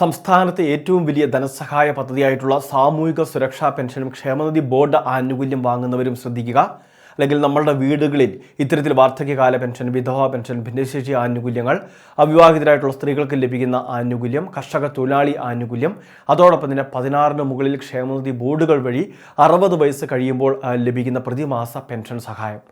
സംസ്ഥാനത്തെ ഏറ്റവും വലിയ ധനസഹായ പദ്ധതിയായിട്ടുള്ള സാമൂഹിക സുരക്ഷാ പെൻഷനും ക്ഷേമനിധി ബോർഡ് ആനുകൂല്യം വാങ്ങുന്നവരും ശ്രദ്ധിക്കുക. അല്ലെങ്കിൽ നമ്മളുടെ വീടുകളിൽ ഇത്തരത്തിൽ വാർദ്ധക്യകാല പെൻഷൻ വിധവാ പെൻഷൻ ഭിന്നശേഷി ആനുകൂല്യങ്ങൾ അവിവാഹിതരായിട്ടുള്ള സ്ത്രീകൾക്ക് ലഭിക്കുന്ന ആനുകൂല്യം കർഷക തൊഴിലാളി ആനുകൂല്യം അതോടൊപ്പം തന്നെ പതിനാറിന് മുകളിൽ ക്ഷേമനിധി ബോർഡുകൾ വഴി അറുപത് വയസ്സ് കഴിയുമ്പോൾ ലഭിക്കുന്ന പ്രതിമാസ പെൻഷൻ സഹായം.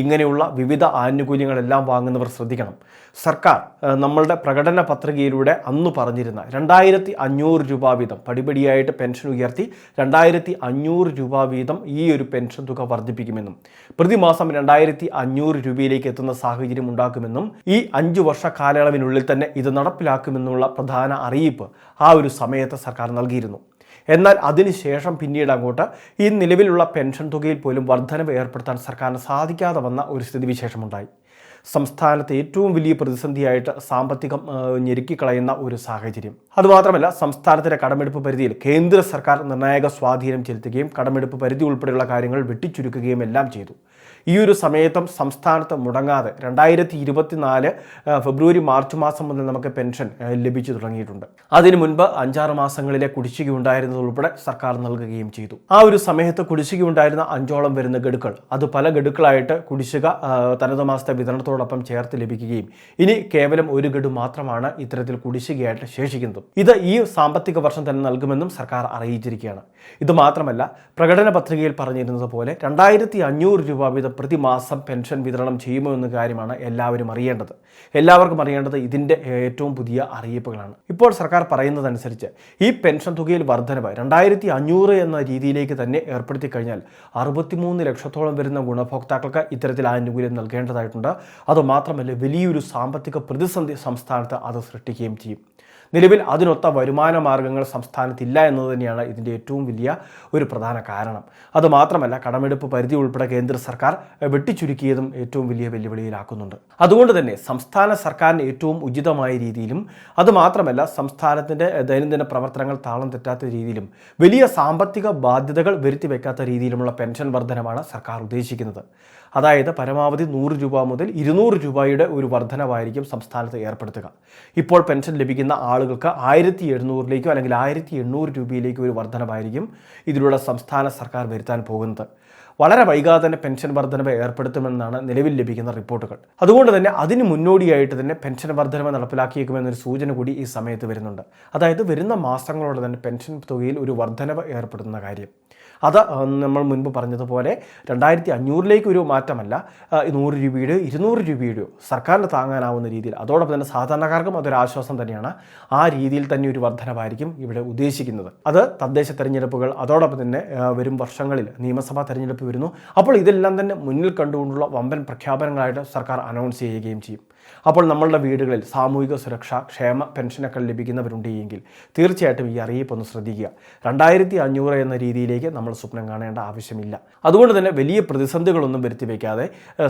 ഇങ്ങനെയുള്ള വിവിധ ആനുകൂല്യങ്ങളെല്ലാം വാങ്ങുന്നവർ ശ്രദ്ധിക്കണം. സർക്കാർ നമ്മളുടെ പ്രകടന പത്രികയിലൂടെ അന്ന് പറഞ്ഞിരുന്ന രണ്ടായിരത്തി അഞ്ഞൂറ് രൂപ വീതം പടിപടിയായിട്ട് പെൻഷൻ ഉയർത്തി രണ്ടായിരത്തി അഞ്ഞൂറ് രൂപ വീതം ഈ ഒരു പെൻഷൻ തുക വർദ്ധിപ്പിക്കുമെന്നും പ്രതിമാസം രണ്ടായിരത്തി അഞ്ഞൂറ് രൂപയിലേക്ക് എത്തുന്ന സാഹചര്യം ഉണ്ടാക്കുമെന്നും ഈ അഞ്ചു വർഷ കാലയളവിനുള്ളിൽ തന്നെ ഇത് നടപ്പിലാക്കുമെന്നുള്ള പ്രധാന അറിയിപ്പ് ആ ഒരു സമയത്ത് സർക്കാർ നൽകിയിരുന്നു. എന്നാൽ അതിനുശേഷം പിന്നീട് അങ്ങോട്ട് ഈ നിലവിലുള്ള പെൻഷൻ തുകയിൽ പോലും വർധനവ് ഏർപ്പെടുത്താൻ സർക്കാരിന് സാധിക്കാതെ വന്ന ഒരു സ്ഥിതിവിശേഷമുണ്ടായി. സംസ്ഥാനത്തെ ഏറ്റവും വലിയ പ്രതിസന്ധിയായിട്ട് സാമ്പത്തികം ഞെരുക്കിക്കളയുന്ന ഒരു സാഹചര്യം. അതുമാത്രമല്ല സംസ്ഥാനത്തിന്റെ കടമെടുപ്പ് പരിധിയിൽ കേന്ദ്ര സർക്കാർ നിർണായക സ്വാധീനം ചെലുത്തുകയും കടമെടുപ്പ് പരിധി ഉൾപ്പെടെയുള്ള കാര്യങ്ങൾ വെട്ടിച്ചുരുക്കുകയും എല്ലാം ചെയ്തു. ഈ ഒരു സമയത്തും സംസ്ഥാനത്ത് മുടങ്ങാതെ രണ്ടായിരത്തി ഇരുപത്തിനാല് ഫെബ്രുവരി മാർച്ച് മാസം മുതൽ നമുക്ക് പെൻഷൻ ലഭിച്ചു തുടങ്ങിയിട്ടുണ്ട്. അതിനു മുൻപ് അഞ്ചാറ് മാസങ്ങളിലെ കുടിശ്ശിക ഉണ്ടായിരുന്നതുൾപ്പെടെ സർക്കാർ നൽകുകയും ചെയ്തു. ആ ഒരു സമയത്ത് കുടിശ്ശിക ഉണ്ടായിരുന്ന അഞ്ചോളം വരുന്ന ഗഡുക്കൾ അത് പല ഗഡുക്കളായിട്ട് കുടിശ്ശിക തനത് മാസത്തെ വിതരണത്തോടൊപ്പം ചേർത്ത് ലഭിക്കുകയും ഇനി കേവലം ഒരു ഗഡു മാത്രമാണ് ഇത്തരത്തിൽ കുടിശ്ശികയായിട്ട് ശേഷിക്കുന്നത്. ഇത് ഈ സാമ്പത്തിക വർഷം തന്നെ നൽകുമെന്നും സർക്കാർ അറിയിച്ചിരിക്കുകയാണ്. ഇത് മാത്രമല്ല പ്രകടന പത്രികയിൽ പറഞ്ഞിരുന്നത് പോലെ രണ്ടായിരത്തി അഞ്ഞൂറ് രൂപ വീതം പ്രതിമാസം പെൻഷൻ വിതരണം ചെയ്യുമോ എന്ന കാര്യമാണ് എല്ലാവരും അറിയേണ്ടത്. എല്ലാവർക്കും അറിയേണ്ടത് ഇതിന്റെ ഏറ്റവും പുതിയ അറിയിപ്പുകളാണ്. ഇപ്പോൾ സർക്കാർ പറയുന്നതനുസരിച്ച് ഈ പെൻഷൻ തുകയിൽ വർധനവ് രണ്ടായിരത്തി അഞ്ഞൂറ് എന്ന രീതിയിലേക്ക് തന്നെ ഏർപ്പെടുത്തി കഴിഞ്ഞാൽ അറുപത്തിമൂന്ന് ലക്ഷത്തോളം വരുന്ന ഗുണഭോക്താക്കൾക്ക് ഇത്തരത്തിൽ ആനുകൂല്യം നൽകേണ്ടതായിട്ടുണ്ട്. അതുമാത്രമല്ല വലിയൊരു സാമ്പത്തിക പ്രതിസന്ധി സംസ്ഥാനത്ത് അത് സൃഷ്ടിക്കുകയും ചെയ്യും. നിലവിൽ അതിനൊത്ത വരുമാന മാർഗങ്ങൾ സംസ്ഥാനത്തില്ല എന്നത് തന്നെയാണ് ഇതിന്റെ ഏറ്റവും വലിയ ഒരു പ്രധാന കാരണം. അതുമാത്രമല്ല കടമെടുപ്പ് പരിധി ഉൾപ്പെടെ കേന്ദ്ര സർക്കാർ വെട്ടിച്ചുരുക്കിയതും ഏറ്റവും വലിയ വെല്ലുവിളിയിലാക്കുന്നുണ്ട്. അതുകൊണ്ട് തന്നെ സംസ്ഥാന സർക്കാരിന് ഏറ്റവും ഉചിതമായ രീതിയിലും അതുമാത്രമല്ല സംസ്ഥാനത്തിന്റെ ദൈനംദിന പ്രവർത്തനങ്ങൾ താളം തെറ്റാത്ത രീതിയിലും വലിയ സാമ്പത്തിക ബാധ്യതകൾ വരുത്തി വെക്കാത്ത രീതിയിലുമുള്ള പെൻഷൻ വർധനമാണ് സർക്കാർ ഉദ്ദേശിക്കുന്നത്. അതായത് പരമാവധി നൂറ് രൂപ മുതൽ ഇരുന്നൂറ് രൂപയുടെ ഒരു വർധനവായിരിക്കും സംസ്ഥാനത്ത് ഏർപ്പെടുത്തുക. ഇപ്പോൾ പെൻഷൻ ലഭിക്കുന്ന ആളുകൾക്ക് ആയിരത്തി എഴുന്നൂറിലേക്കോ അല്ലെങ്കിൽ ആയിരത്തി എണ്ണൂറ് രൂപയിലേക്കോ ഒരു വർധനവായിരിക്കും ഇതിലൂടെ സംസ്ഥാന സർക്കാർ വരുത്താൻ പോകുന്നത്. വളരെ വൈകാതെ തന്നെ പെൻഷൻ വർധനവ് ഏർപ്പെടുത്തുമെന്നാണ് നിലവിൽ ലഭിക്കുന്ന റിപ്പോർട്ടുകൾ. അതുകൊണ്ട് തന്നെ അതിന് മുന്നോടിയായിട്ട് തന്നെ പെൻഷൻ വർധനവ് നടപ്പിലാക്കിയേക്കുമെന്നൊരു സൂചന കൂടി ഈ സമയത്ത് വരുന്നുണ്ട്. അതായത് വരുന്ന മാസങ്ങളോടെ തന്നെ പെൻഷൻ തുകയിൽ ഒരു വർധനവ് ഏർപ്പെടുത്തുന്ന കാര്യം. അത് നമ്മൾ മുൻപ് പറഞ്ഞതുപോലെ രണ്ടായിരത്തി അഞ്ഞൂറിലേക്ക് ഒരു മാറ്റമല്ല. നൂറ് രൂപയുടെയോ ഇരുന്നൂറ് രൂപയുടെയോ സർക്കാരിന് താങ്ങാനാവുന്ന രീതിയിൽ അതോടൊപ്പം തന്നെ സാധാരണക്കാർക്കും അതൊരു ആശ്വാസം തന്നെയാണ് ആ രീതിയിൽ തന്നെ ഒരു വർധനവായിരിക്കും ഇവിടെ ഉദ്ദേശിക്കുന്നത്. അത് തദ്ദേശ തെരഞ്ഞെടുപ്പുകൾ അതോടൊപ്പം തന്നെ വരും വർഷങ്ങളിൽ നിയമസഭാ തെരഞ്ഞെടുപ്പ് വരുന്നു. അപ്പോൾ ഇതെല്ലാം തന്നെ മുന്നിൽ കണ്ടുകൊണ്ടുള്ള വമ്പൻ പ്രഖ്യാപനങ്ങളായിട്ട് സർക്കാർ അനൗൺസ് ചെയ്യുകയും ചെയ്യും. അപ്പോൾ നമ്മളുടെ വീടുകളിൽ സാമൂഹിക സുരക്ഷ ക്ഷേമ പെൻഷനൊക്കെ ലഭിക്കുന്നവരുണ്ട് എങ്കിൽ തീർച്ചയായിട്ടും ഈ അറിയിപ്പ് ഒന്ന് ശ്രദ്ധിക്കുക. രണ്ടായിരത്തി അഞ്ഞൂറ് എന്ന രീതിയിലേക്ക് നമ്മൾ സ്വപ്നം കാണേണ്ട ആവശ്യമില്ല. അതുകൊണ്ട് തന്നെ വലിയ പ്രതിസന്ധികളൊന്നും വരുത്തി വയ്ക്കാതെ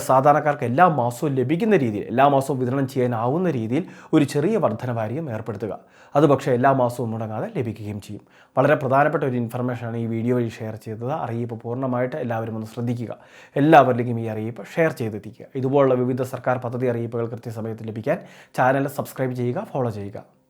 സാധാരണക്കാർക്ക് എല്ലാ മാസവും ലഭിക്കുന്ന രീതിയിൽ എല്ലാ മാസവും വിതരണം ചെയ്യാനാവുന്ന രീതിയിൽ ഒരു ചെറിയ വർധനവാരിയും ഏർപ്പെടുത്തുക. അത് പക്ഷേ എല്ലാ മാസവും മുടങ്ങാതെ ലഭിക്കുകയും ചെയ്യും. വളരെ പ്രധാനപ്പെട്ട ഒരു ഇൻഫർമേഷനാണ് ഈ വീഡിയോയിൽ ഷെയർ ചെയ്തത്. അറിയിപ്പ് പൂർണമായിട്ട് എല്ലാവരും ഒന്ന് ശ്രദ്ധിക്കുക. എല്ലാവരിലേക്കും ഈ അറിയിപ്പ് ഷെയർ ചെയ്തെത്തിക്കുക. ഇതുപോലുള്ള വിവിധ സർക്കാർ പദ്ധതി അറിയിപ്പുകൾ കൃത്യസമയത്ത് ലഭിക്കാൻ ചാനൽ സബ്സ്ക്രൈബ് ചെയ്യുക ഫോളോ ചെയ്യുക.